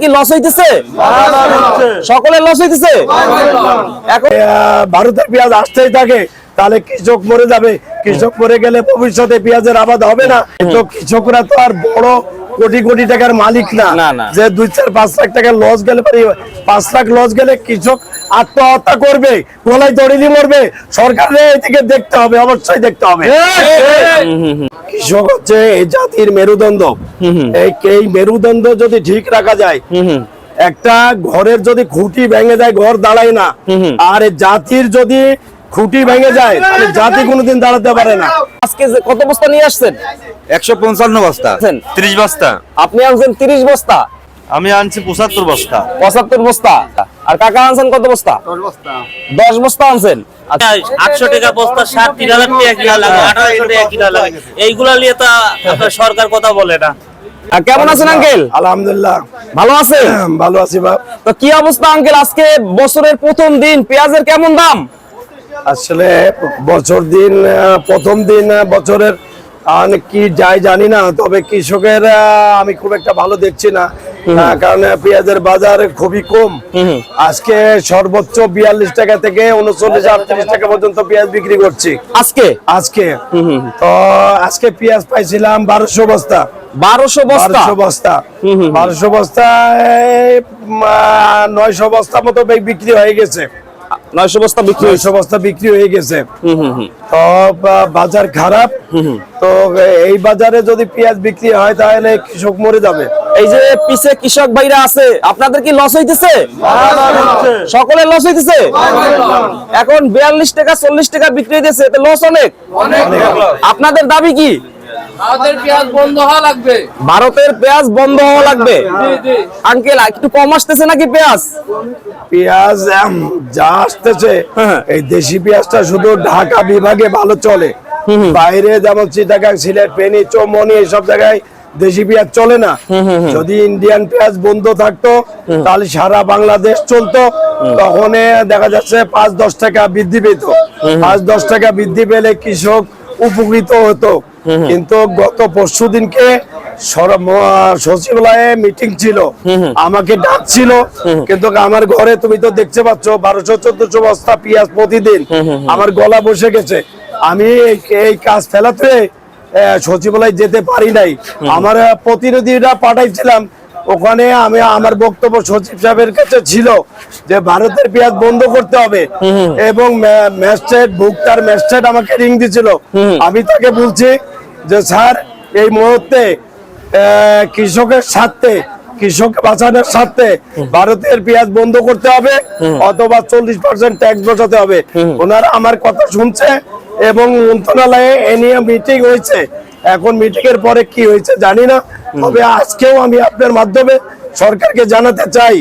কি লস হইতেছে? সকলের লস হইতেছে? এখন ভারতের পেঁয়াজ আসতেই থাকে তাহলে কৃষক মরে যাবে। কৃষক মরে গেলে ভবিষ্যতে পেঁয়াজের আবাদ হবে না। তো কৃষকরা তো আর বড় কোটি কোটি টাকার মালিক না। যে দুই চার পাঁচ লাখ টাকা লস গেলে পাঁচ লাখ লস গেলে কৃষক আত্মহত্যা করবে গলায় দড়িয়ে মরবে। সরকারের এদিকে দেখতে হবে অবশ্যই দেখতে হবে। কৃষক হচ্ছে এই। জাতির মেরুদণ্ড এই মেরুদণ্ড যদি ঠিক রাখা যায় একটা ঘরের যদি খুঁটি ভেঙে যায় ঘর দাঁড়ায় না আর জাতির যদি খুঁটি ভেঙে যায় তাহলে জাতি কোনোদিন দাঁড়াতে পারে না। আজকে যে কত বস্তা নিয়ে আসছেন? একশো পঞ্চান্ন বস্তা? ত্রিশ বস্তা। আপনি আনছেন তিরিশ বস্তা। আমি আনছি পঁচাত্তর বস্তা। পঁচাত্তর বস্তা? আর কাকা আনছেন কত বস্তা? দশ বস্তা। আনছেন? আচ্ছা, আটশো টাকা বস্তা সাত তিন হাজার টাকা কিনা লাগে আঠারোশো টাকা কিনা লাগে। এইগুলা নিয়ে তো সরকার কথা বলে না। কেমন আছেন আঙ্কেল? আলহামদুলিল্লাহ। ভালো আছেন? ভালো আছি বাপ তো কি অবস্থা আঙ্কেল? আজকে বছরের প্রথম দিন পেঁয়াজের কেমন দাম? আসলে বছর দিন আহ, প্রথম দিন বছরের কি যায় জানি না তবে কৃষকের আমি খুব একটা ভালো দেখছি না। কারণ পেঁয়াজের বাজার খুবই কম। আজকে সর্বোচ্চ বিয়াল্লিশ টাকা থেকে উনচল্লিশ আটত্রিশ টাকা পর্যন্ত পেঁয়াজ বিক্রি করছি। আজকে? আজকে। তো আজকে পেঁয়াজ পাইছিলাম বারোশো বস্তা। বারোশো বস্তা? বারোশো বস্তা। বারোশো বস্তা নয়শো বস্তা মতো বিক্রি হয়ে গেছে। নয়শো বস্তা বিক্রি হয়েছে। নয়শো বস্তা বিক্রি হয়ে গেছে। তো বাজার খারাপ। তো এই বাজারে যদি পেঁয়াজ বিক্রি হয় তাহলে কৃষক মরে যাবে। এই যে পিছে কৃষক ভাইরা আছে আপনাদের কি লস হইতেছে? সকলের লস হইতেছে? এখন বিয়াল্লিশ টাকা চল্লিশ টাকা বিক্রি হইতেছে লস অনেক। আপনাদের দাবি কি? আমাদের পেঁয়াজ বন্ধ হওয়া লাগবে। ভারতের পেঁয়াজ বন্ধ হওয়া লাগবে? জি জি। আঙ্কেল একটু কম আসতেছে নাকি পেঁয়াজ? পেঁয়াজ যা আসতেছে হ্যাঁ। এই দেশি পেঁয়াজটা শুধু ঢাকা বিভাগে ভালো চলে। বাইরে যেমন চিটাগাং সিলেট ফেনী চৌমনি এইসব জায়গায় দেশি পেঁয়াজ চলে না। যদি ইন্ডিয়ান পেঁয়াজ বন্ধ থাকতো তাহলে সারা বাংলাদেশ চলতো। তখন দেখা যাচ্ছে পাঁচ দশ টাকা বৃদ্ধি পেত। পাঁচ দশ টাকা বৃদ্ধি পেলে কৃষক উপকৃত হতো। কিন্তু গত পরশু দিনকে সচিবালয়ে মিটিং ছিল। আমাকে ডাকছিল। কিন্তু আমার ঘরে তুমি তো দেখতে পাচ্ছ বারোশো চোদ্দশো বস্তা পেঁয়াজ প্রতিদিন। আমার গলা বসে গেছে। আমি এই- কাজ ফেলাতে সচিবালয়ে যেতে পারি নাই। আমার প্রতিনিধিরা পাঠাইছিলাম ওখানে আমি আমার বক্তব্য সচিব সাহেবের কাছে ছিল যে ভারতের পেঁয়াজ বন্ধ করতে হবে। এবং ম্যাজিস্ট্রেট ভুক্তার ম্যাজিস্ট্রেট আমাকে রিং দিছিল আমি তাকে বলছি যে স্যার এই মুহূর্তে কৃষকের স্বার্থে কৃষক বাঁচানোর স্বার্থে ভারতের পেঁয়াজ বন্ধ করতে হবে অথবা চল্লিশ পার্সেন্ট ট্যাক্স বসাতে হবে। ওনারা আমার কথা শুনছে। এবং মন্ত্রণালয়ে এ নিয়ে মিটিং হয়েছে। এখন মিটিং এর পরে কি হয়েছে জানি না। তবে আজকেও আমি আপনার মাধ্যমে সরকারকে জানাতে চাই।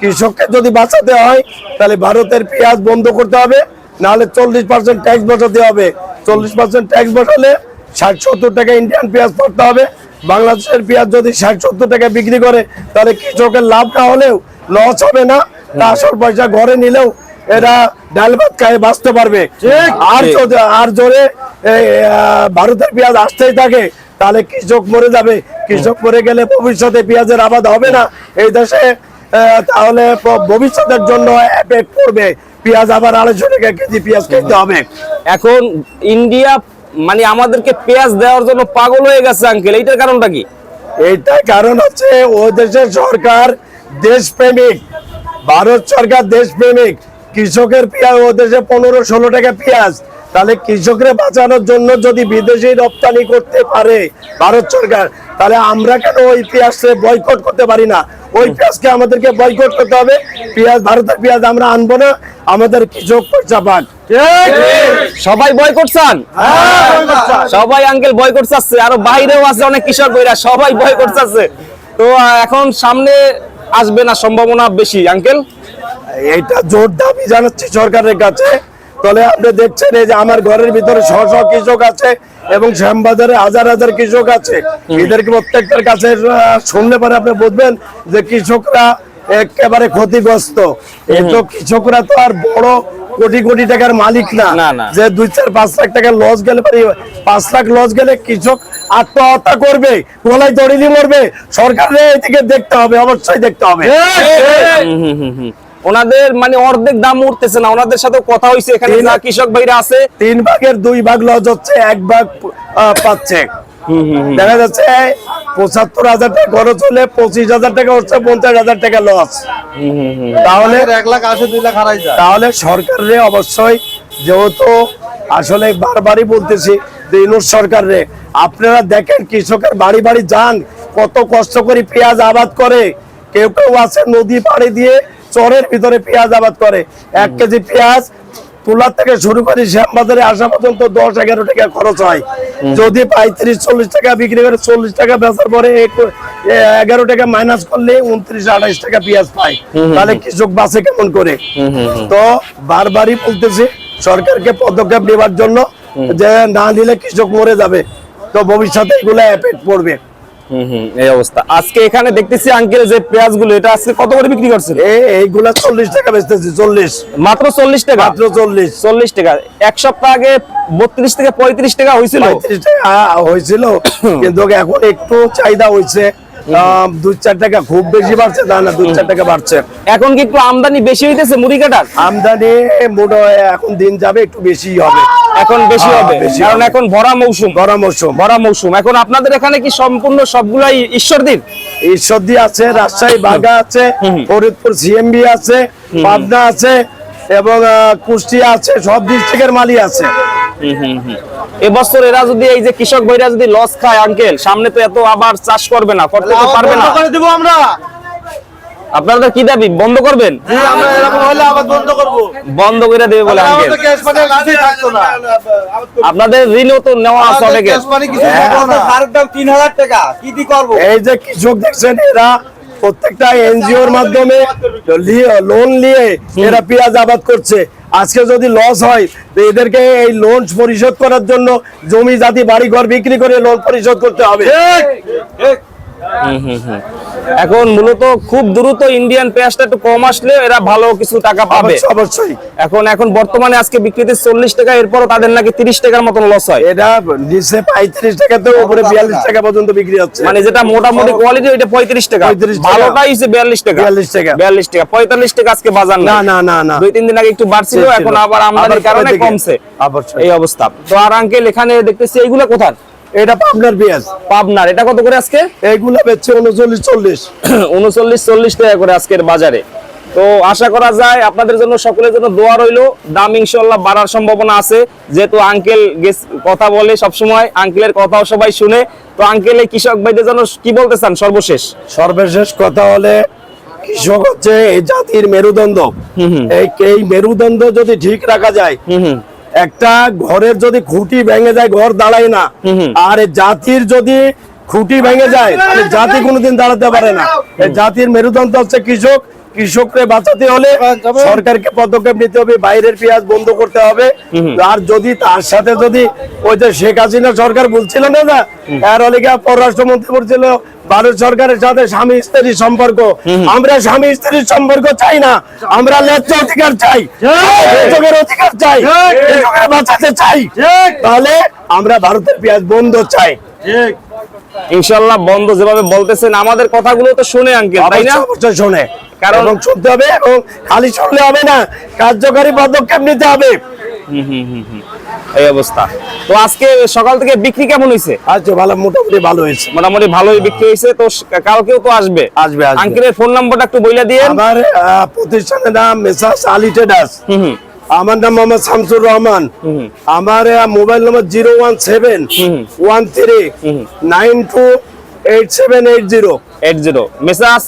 কৃষককে যদি বাঁচাতে হয় তাহলে ভারতের পেঁয়াজ বন্ধ করতে হবে। নাহলে চল্লিশ পার্সেন্ট ট্যাক্স বসাতে হবে। চল্লিশ পার্সেন্ট ট্যাক্স বসালে ষাট সত্তর টাকা ইন্ডিয়ান পেঁয়াজ পড়তে হবে। বাংলাদেশের পেঁয়াজ যদি ষাট সত্তর টাকা বিক্রি করে তাহলে কৃষকের লাভ না হলেও লস হবে না। তা আসল পয়সা ঘরে নিলেও এরা ডাল ভাত খায় বাঁচতে পারবে। আর আর জোরে ভারতের পেঁয়াজ আসতেই থাকে তাহলে কৃষক মরে যাবে। কৃষক মরে গেলে ভবিষ্যতে পেঁয়াজের আবাদ হবে না। এই দেশে তাহলে ভবিষ্যতের জন্য এফেক্ট পড়বে পেঁয়াজ আবার আড়াইশো টাকা কেজি পেঁয়াজ খেতে হবে। এখন ইন্ডিয়া মানে আমাদেরকে পেঁয়াজ দেওয়ার জন্য পাগল হয়ে গেছে আঙ্কেল। এইটার কারণটা কি? এইটার কারণ হচ্ছে ও দেশের সরকার দেশপ্রেমিক। ভারত সরকার দেশপ্রেমিক। কৃষকের পেঁয়াজ ও দেশে পনেরো ষোলো টাকা পেঁয়াজ। তাহলে কৃষকরে বাঁচানোর জন্য যদি বিদেশি রপ্তানি করতে পারে ভারত সরকার, তাহলে আমরা কেন ওই পেঁয়াজকে বয়কট করতে পারি না? ওই পেঁয়াজকে আমাদেরকে বয়কট করতে হবে। পেঁয়াজ, ভারতের পেঁয়াজ আমরা আনব না। আমাদের কৃষক পয়সা পাক সবাই বয়কট চান? সবাই আঙ্কেল বয়কট চাচ্ছে। আরও বাইরেও আছে অনেক কৃষক ভাইরা, সবাই বয়কট চাচ্ছে। তো এখন সামনে আসবে না, সম্ভাবনা বেশি। আঙ্কেল এইটা জোর দাবি জানাচ্ছি সরকারের কাছে। তাহলে আপনি দেখছেন এই যে আমার ঘরের ভিতরে শ শ কৃষক আছে এবং শ্যামবাজারে হাজার হাজার কৃষক আছে। এদেরকে প্রত্যেকটার কাছে শুনলে পরে আপনি বুঝবেন যে কৃষকরা একেবারে ক্ষতিগ্রস্ত। এই তো কৃষকরা তো আর বড় কোটি কোটি টাকার মালিক না। যে দুই চার পাঁচ লাখ টাকা লস গেলে পাঁচ লাখ লস গেলে কৃষক আত্মহত্যা করবে গলায় দড়ি দিয়ে মরবে। সরকারের এদিকে দেখতে হবে অবশ্যই দেখতে হবে। ওনাদের মানে অর্ধেক দাম উঠতেছে না ওনাদের সাথে কথা হয়েছে এখানে যা কৃষক ভাইরা আছে। তিন ভাগের দুই ভাগ লজ হচ্ছে এক ভাগ আহ, পাচ্ছে। দেখা যাচ্ছে পঁচাত্তর হাজার টাকা খরচ হলে পঁচিশ হাজার টাকা হচ্ছে পঞ্চাশ হাজার টাকা লস। তাহলে এক লাখ আসে দুই লাখ হারাই যায় তাহলে সরকারে অবশ্যই যেহেতু আসলে বারবারই বলতেছি যে ইনুস সরকারে আপনারা দেখেন কৃষকের বাড়ি বাড়ি যান কত কষ্ট করে পেঁয়াজ আবাদ করে কেউ কেউ আছে নদী পাড়ে দিয়ে চরের ভিতরে পেঁয়াজ আবাদ করে। এক কেজি পেঁয়াজ তোলার থেকে শুরু করে শ্যামবাজারে আসা পর্যন্ত দশ এগারো টাকা খরচ হয়। যদি পঁয়ত্রিশ চল্লিশ টাকা বিক্রি করে চল্লিশ টাকা বেচার পরে এগারো টাকা মাইনাস করলে উনত্রিশ আঠাইশ টাকা পেঁয়াজ পায়। তাহলে কৃষক বাঁচে কেমন করে? তো বারবারই বলতেছি সরকারকে পদক্ষেপ নেবার জন্য যে না নিলে কৃষক মরে যাবে। তো ভবিষ্যতে এগুলো এফেক্ট পড়বে। এই অবস্থা। আজকে এখানে দেখতেছি আঙ্কেল যে পেঁয়াজগুলো এটা আজকে কত করে বিক্রি করছেন? এই এইগুলা চল্লিশ টাকা বেচতেছি চল্লিশ। মাত্র চল্লিশ টাকা? মাত্র চল্লিশ। চল্লিশ টাকা। এক সপ্তাহ আগে বত্রিশ থেকে পঁয়ত্রিশ টাকা হয়েছিল। পঁয়ত্রিশ টাকা হয়েছিল কিন্তু এখন একটু চাহিদা হয়েছে। চার টাকা খুব বেশি বাড়ছে তা না দুই চার টাকা বাড়ছে। এখন কি একটু আমদানি বেশি হইতেছে মুড়ি কাটার? আমদানি মোটা এখন দিন যাবে একটু বেশি হবে। এখন বেশি হ্যাঁ, হবে কারণ এখন ভরা মৌসুম। মৌসুম। ভরা মৌসুম। এখন আপনাদের এখানে কি সম্পূর্ণ সবগুলাই ঈশ্বরদীর? ঈশ্বরদী আছে রাজশাহী বাগা আছে ফরিদপুর সিএমবি আছে পাবনা আছে এবং কুষ্টিয়া আছে সব ডিস্ট্রিক্টের মালি আছে। এবছর এরা যদি এই যে কৃষক ভাইরা যদি লস খায় আঙ্কেল সামনে তো এত আবার চাষ করবে না করতে তো পারবে না। করে দেবো আমরা। আপনাদের কি দাবি? বন্ধ করবেন? আমরা এরকম হলে আবার বন্ধ করব। বন্ধ করে দেবে বলে আঙ্কেল আপনাদের ঋণও তো নেওয়া আছে অনেকে সারের দাম টাকা কি দি করব? এই যে কৃষক দেখছেন এরা প্রত্যেকটা এনজিওর মাধ্যমে লোন নিয়ে এরা পেঁয়াজ আবাদ করছে। আজকে যদি লস হয়, তো এদেরকে এই লোন পরিশোধ করার জন্য জমি জাতি বাড়ি ঘর বিক্রি করে লোন পরিশোধ করতে হবে। এখন মূলত খুব দ্রুত ইন্ডিয়ান পেঁয়াজটা একটু কম আসলে এরা ভালো কিছু টাকা পাবে। অবশ্যই, এখন এখন বর্তমানে আজকে বিক্রিতে চল্লিশ টাকা এরপরও তাদের নাকি তিরিশ টাকার মতন লস হয়। এটা নিচে পঁয়ত্রিশ টাকাতে উপরে বিয়াল্লিশ টাকা পর্যন্ত বিক্রি হচ্ছে। মানে যেটা মোটামুটি কোয়ালিটি ওইটা পঁয়ত্রিশ টাকা। 35 টাকা। ভালোটাই হচ্ছে বিয়াল্লিশ টাকা। 42 টাকা। বিয়াল্লিশ টাকা। পঁয়তাল্লিশ টাকা আজকে বাজার না না না না। দুই তিন দিন আগে একটু বাড়ছিল এখন আবার আমদানির কারণে কমছে। এই অবস্থা। তো আর আঙ্কেল এখানে দেখতেছি এইগুলো কোথার এটা পাবনার পেঁয়াজ। পাবনার। এটা কত করে আজকে? এইগুলো বেচছে উনচল্লিশ চল্লিশ। উনচল্লিশ চল্লিশ টাকা করে আজকের বাজারে। তো আশা করা যায় আপনাদের জন্য সকলের জন্য দোয়া রইল। দাম ইনশাল্লাহ বাড়ার সম্ভাবনা আছে। যেহেতু আঙ্কেল কথা বলে সবসময় আঙ্কেলের কথাও সবাই শুনে। তো আঙ্কেল এই কৃষক ভাইদের জন্য কি বলতে চান সর্বশেষ? সর্বশেষ কথা হলে কৃষক হচ্ছে এই জাতির মেরুদণ্ড। এই মেরুদণ্ড যদি ঠিক রাখা যায় একটা ঘরের যদি খুঁটি ভেঙে যায় ঘর দাঁড়ায় না। আর জাতির যদি খুঁটি ভেঙে যায় তাহলে জাতি কোনোদিন দাঁড়াতে পারে না। জাতির মেরুদণ্ড হচ্ছে কৃষক। কৃষককে বাঁচাতে হলে সরকারকে পদক্ষেপ নিতে হবে বাইরের পেঁয়াজ বন্ধ করতে হবে। আর যদি তার সাথে যদি ওই যে শেখ হাসিনা সরকার বলছিল না না এর অলিকা পররাষ্ট্রমন্ত্রী বলছিল ভারত সরকারের সাথে স্বামী স্ত্রীর সম্পর্ক। আমরা স্বামী স্ত্রীর সম্পর্ক চাই না। আমরা ন্যায্য অধিকার চাই। কৃষকের অধিকার চাই। বাঁচাতে চাই। তাহলে আমরা ভারতের পেঁয়াজ বন্ধ চাই। ইনশাল্লাহ বন্ধ যেভাবে বলতেছেন আমাদের কথাগুলো তো শুনে আঙ্কেল তাই না? শোনে। কারণ- শুনতে হবে এবং খালি শুনলে হবে না। কার্যকারী পদক্ষেপ নিতে হবে। এই অবস্থা। তো আজকে সকাল থেকে বিক্রি কেমন হয়েছে আচ্ছা ভালো মোটামুটি ভালো হয়েছে। মোটামুটি ভালোই বিক্রি হয়েছে তো কালকেও তো আসবে। আসবে। আঙ্কেলের ফোন নাম্বারটা একটু বইলা দিয়ে আমার প্রতিষ্ঠানের নাম মেসাস আলী ট্রেডার্স। আমার নাম মোহাম্মদ শামসুর রহমান। আমার mobile number zero one seven one three nine two eight seven eight zero. Eight zero. Messrs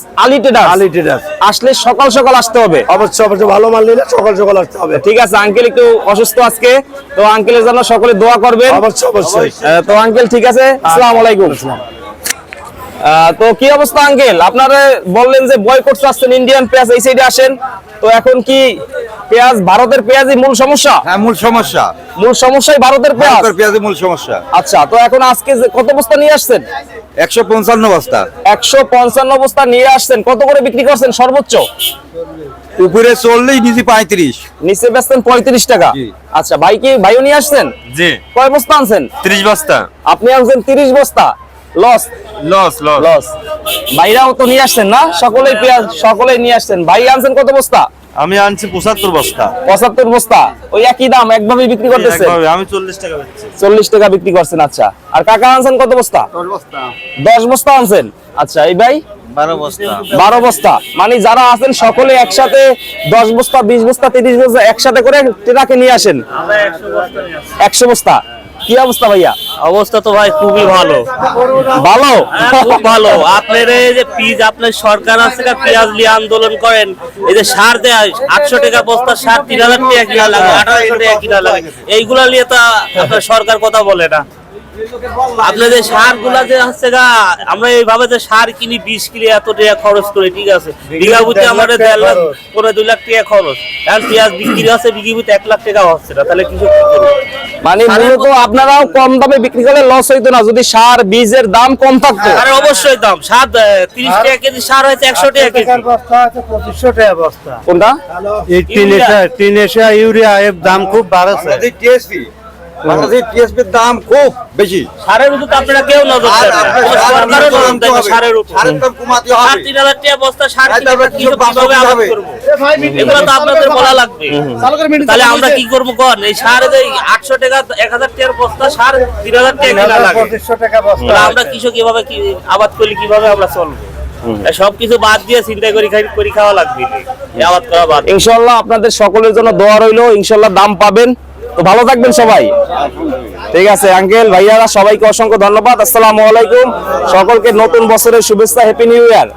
traders Ali traders আসলে সকাল সকাল আসতে হবে। অবশ্যই অবশ্যই। ভালো মাল নিলে সকাল সকাল আসতে হবে। ঠিক আছে আঙ্কেল একটু অসুস্থ আজকে। তো আঙ্কেলের জন্য সকলে দোয়া করবেন। অবশ্যই অবশ্যই। তো আঙ্কেল ঠিক আছে? আসসালামু আলাইকুম। তো কি অবস্থা আঙ্কেল আপনারা বললেন যে বয় করতে আসছেন ইন্ডিয়ান পেঁয়াজ এই সাইডে আসেন। তো এখন কি পেঁয়াজ ভারতের পেঁয়াজই মূল সমস্যা? হ্যাঁ মূল সমস্যা। মূল সমস্যাই ভারতের পেঁয়াজ? ভারতের পেঁয়াজের মূল সমস্যা। আচ্ছা তো এখন আজকে কত বস্তা নিয়ে আসছেন? একশো পঞ্চান্ন বস্তা। একশো পঞ্চান্ন বস্তা নিয়ে আসছেন। কত করে বিক্রি করছেন? সর্বোচ্চ? উপরে চল্লিশ নিচে পঁয়ত্রিশ। নিচে বেচতেন পঁয়ত্রিশ টাকা। আচ্ছা ভাই কি ভাইও নিয়ে আসছেন? জি। কয় বস্তা আনছেন? ত্রিশ বস্তা। আপনি আনছেন তিরিশ বস্তা। লস লস লস লস ভাইরাও তো নিয়ে আসছেন না? সকলেই পেঁয়াজ সকলেই নিয়ে আসছেন। ভাই আনছেন কত বস্তা? আমি আনছি পঁচাত্তর বস্তা। পঁচাত্তর বস্তা? ওই একই দাম একভাবে বিক্রি করতেছেন একভাবে, আমি চল্লিশ টাকা চল্লিশ টাকা বিক্রি করছেন আচ্ছা। আর কাকা আনছেন কত বস্তা? দশ বস্তা। আনছেন? আচ্ছা এই ভাই? বারো বস্তা। বারো বস্তা। মানে যারা আছেন সকলে একসাথে দশ বস্তা বিশ বস্তা তিরিশ বস্তা একসাথে করে ট্রাকে নিয়ে আসেন? একশো বস্তা? কি অবস্থা ভাইয়া? অবস্থা তো ভাই খুবই ভালো। ভালো? হ্যাঁ, খুব ভালো। আপনার এই যে পিজ আপনার সরকার আছে পেঁয়াজ নিয়ে আন্দোলন করেন। এই যে সার দেয় আটশো টাকা বস্তা সার তিন হাজার টাকা কিনা লাগে আঠারোশো টাকা কিনা লাগে। এইগুলা নিয়ে তো আপনার সরকার কথা বলে না। আপনার যে সারগুলা যে হচ্ছে গা আমরা এইভাবে যে সার কিনি বিশ কিলো এত টাকা খরচ করি ঠিক আছে? বিঘা বুতে আমাদের দেড় লাখ পনেরো দুই লাখ টাকা খরচ। এখন পেঁয়াজ বিক্রি হচ্ছে বিঘি বুতে এক লাখ টাকা হচ্ছে না তাহলে কৃষক কি করবে? মানে মূলত আপনারাও কম দামে বিক্রি করলে লস হইতো না যদি সার বীজের দাম কম থাকতো। আরে অবশ্যই দাম। সার তিরিশ টাকা কেজি সার হয়েছে একশো টাকা কেজি। কোনটা? এই তিন এসা তিন এসা ইউরিয়া এর দাম খুব বাড়ছে। বাংলাদেশ টিএসপি টিএসপির দাম খুব বেশি। সারের উপর আপনারা কেউ নজর সারের উপর সারের দাম কমাতে সার হবে তিন হাজার টাকা বস্তা সার কীভাবে আবাদ। করব? এগুলো তো আপনাদের বলা লাগবে। তাহলে আমরা কি করব কন? এই সার আটশো টাকা এক হাজার টাকার বস্তা সার তিন হাজার টাকা লাগে? পঁচিশশো টাকা বস্তা আমরা কৃষক কীভাবে কি আবাদ করলে কীভাবে আমরা চলবো? সবকিছু বাদ দিয়ে চিন্তা করি খাই করি খাওয়া লাগবে। আবাদ করা বাদ। ইনশাল্লাহ আপনাদের সকলের জন্য দোয়া রইল ইনশাল্লাহ দাম পাবেন। তো ভালো থাকবেন সবাই। ঠিক আছে আঙ্কেল ভাইয়ারা, সবাইকে অসংখ্য ধন্যবাদ। আসসালামু আলাইকুম। সকলকে নতুন বছরের শুভেচ্ছা হ্যাপি নিউ ইয়ার